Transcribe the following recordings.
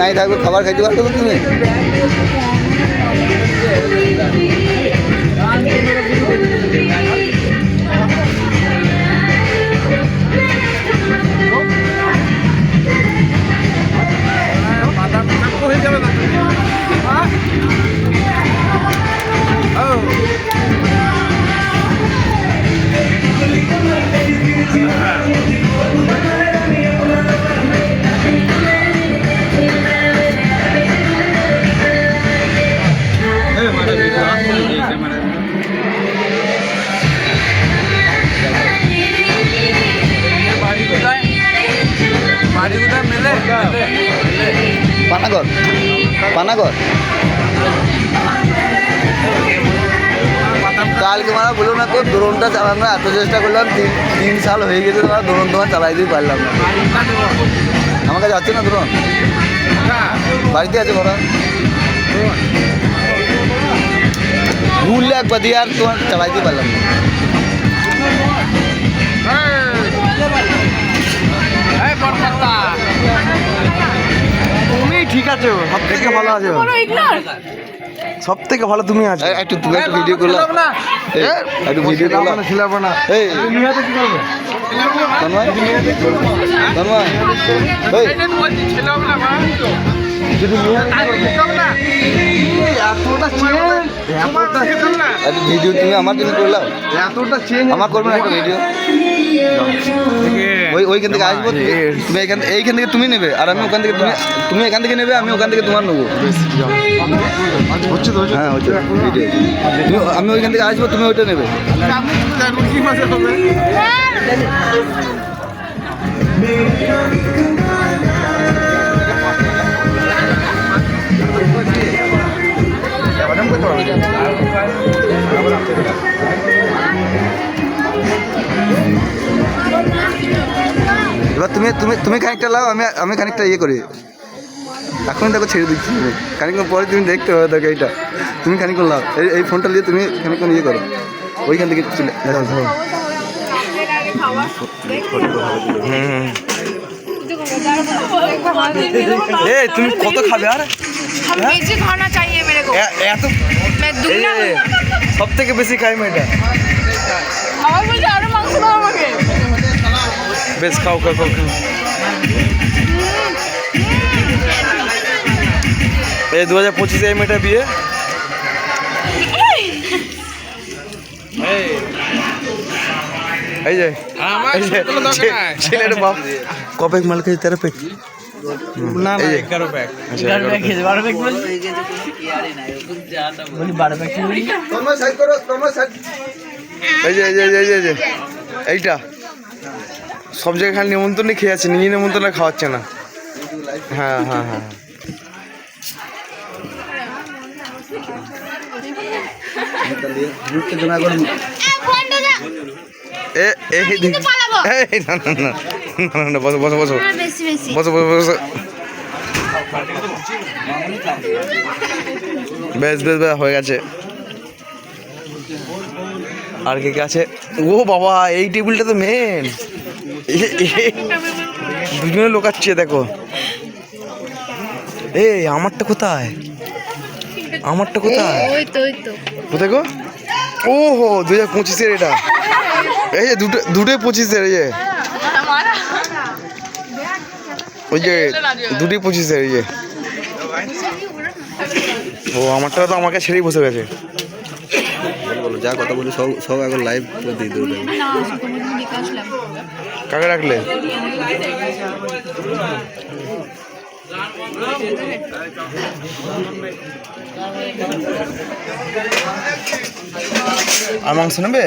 নাই থাকবে খাবার খাইতে পারবে তুমি? পানাগর পানাগর কালকে মানে বলুন না তো ড্রোনটা চালানো এত চেষ্টা করলাম, তিন তিন সাল হয়ে গেছে তোমার ড্রোন তোমার চালাই দিতে পারলাম না। আমার কাছে আছে না ড্রোন? বাড়িতে আছে ঘোরা ভুললে একবার দিয়ে আর তোমার চালাইতে পারলাম না। ভালো আছো সব থেকে ভালো তুমি আছো। একটু তুমি একটু ভিডিও করলাম এই, একটু ভিডিও করলাম খিলাবো না। এই ভিডিও তুমি আমার জন্য করলাম এতটা চেঞ্জ আমার করবে না একটা ভিডিও ওই ওইখান থেকে আসব তুমি এখান এইখান থেকে তুমি নেবে আর আমি ওখান থেকে তুমি তুমি এখান থেকে নেবে আমি ওখান থেকে তোমার নেব। হ্যাঁ হচ্ছে তুমি আমি ওইখান থেকে আসব তুমি ওইটা নেবে। এবার তুমি তুমি তুমি খানিকটা লাও আমি আমি খানিকটা ইয়ে করি। এখন দেখো ছেড়ে দিচ্ছি। খানিকক্ষণ পরে তুমি দেখতে হবে দেখো এইটা। তুমি খানিকক্ষণ লাও। এই এই ফোনটা নিয়ে তুমি খানিকক্ষণ ইয়ে করো। ওইখান থেকে চলে হ্যাঁ, হ্যাঁ। এ তুমি কত খাবে আর? হ্যাঁ? এত সব থেকে বেশি খাই মেয়েটা বলছে আরও মাংস আমাকে। বেশ খাও খাও খাও এই দু হাজার পঁচিশে এই মেয়েটা বিয়ে? এই যে। ছেলের বাপ। কপেক মাল খেয়েছে তেরো পেক না এগারো এই যে, এই যে এই যে। এইটা। সব জায়গায় খালি নিমন্ত্রণই খেয়ে আছে নিজে নিমন্ত্রণ খাওয়াচ্ছে না। হ্যাঁ হ্যাঁ হ্যাঁ। বসো বসো বসো। বেশি বসো বসো বসো। বেশ বেশ বেশ হয়ে গেছে। আর কে কে আছে? ও বাবা এই টেবিলটা তো মেন দুজনে লোকাচ্ছে দেখো। এই আমারটা কোথায়? আমারটা কোথায়? ওই তো ওই তো। কোথায় গো? ও হো দু হাজার পঁচিশের এটা। এই যে দুটো দুটোই পঁচিশের এই যে। ওই যে দুটোই পঁচিশের এই যে। ও আমারটা তো আমাকে ছেড়েই বসে গেছে। বলো যা কথা বলি সব সব এখন লাইভ দিয়ে দেবো। না কাকে রাখলে? আর মাংস নেবে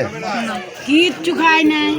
কিচ্ছু খাই নাই।